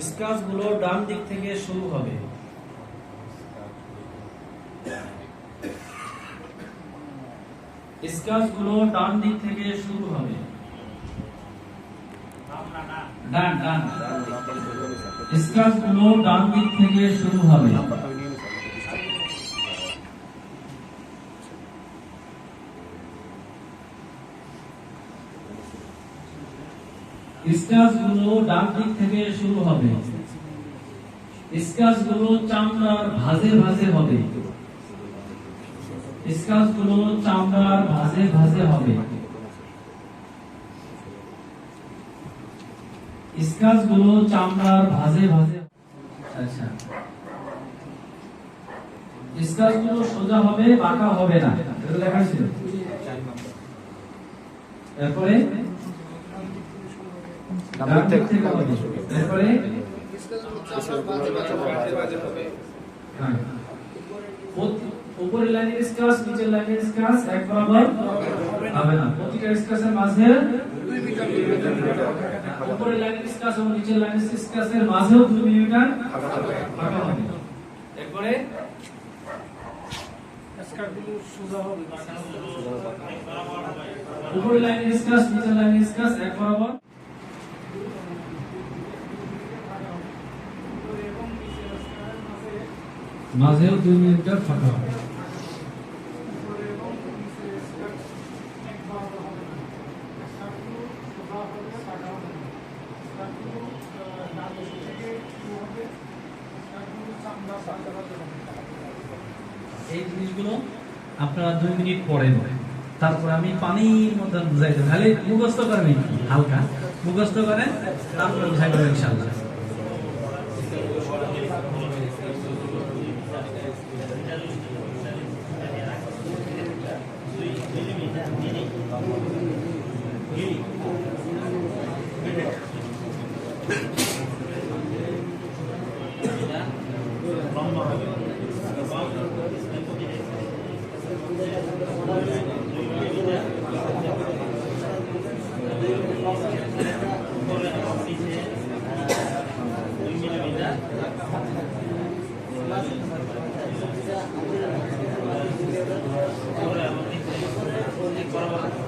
স্ক্রাচগুলো ডান দিক থেকে শুরু হবে। স্কাচগুলো ডান দিক থেকে শুরু হবে। স্ক্রাচগুলো ডান দিক থেকে শুরু হবে। স্ক্রাচগুলো ডান দিক থেকে শুরু হবে। স্ক্রাচগুলো চামড়ার ভাঁজে ভাঁজে হবে। স্ক্রাচগুলো চামড়ার ভাঁজে ভাঁজে হবে। স্ক্রাচগুলো চামড়ার ভাঁজে ভাঁজে আচ্ছা। স্ক্রাচগুলো সোজা হবে, বাঁকা হবে না। এটা লেখা ছিল। এরপরে ডান দিক থেকে হবে এরপরে হ্যাঁ। প্রতি- উপরের লাইনের স্কাস নিচের লাইনের স্কাস এক বরাবর হবে না। প্রতিটা স্কাসের মাঝে উপরের লাইনের স্কাস এবং নিচের লাইনের স্কাসের মাঝেও 2 মিলিমিটার ফাঁকা হবে। এরপরে উপরের লাইনের স্কাস নিচের লাইনের স্কাস এক বরাবর। মাঝেও 2 মিলিমিটার ফাঁকা হবে। এই জিনিসগুলো আপনারা দুই মিনিট পরে নেবেন তারপর আমি পানির মধ্যে বুঝাই দেবো। খালি মুখস্থ করেন হালকা। মুখস্থ করেন, তারপরে বুঝাই দেবো ইনশাআল্লাহ। Gracias.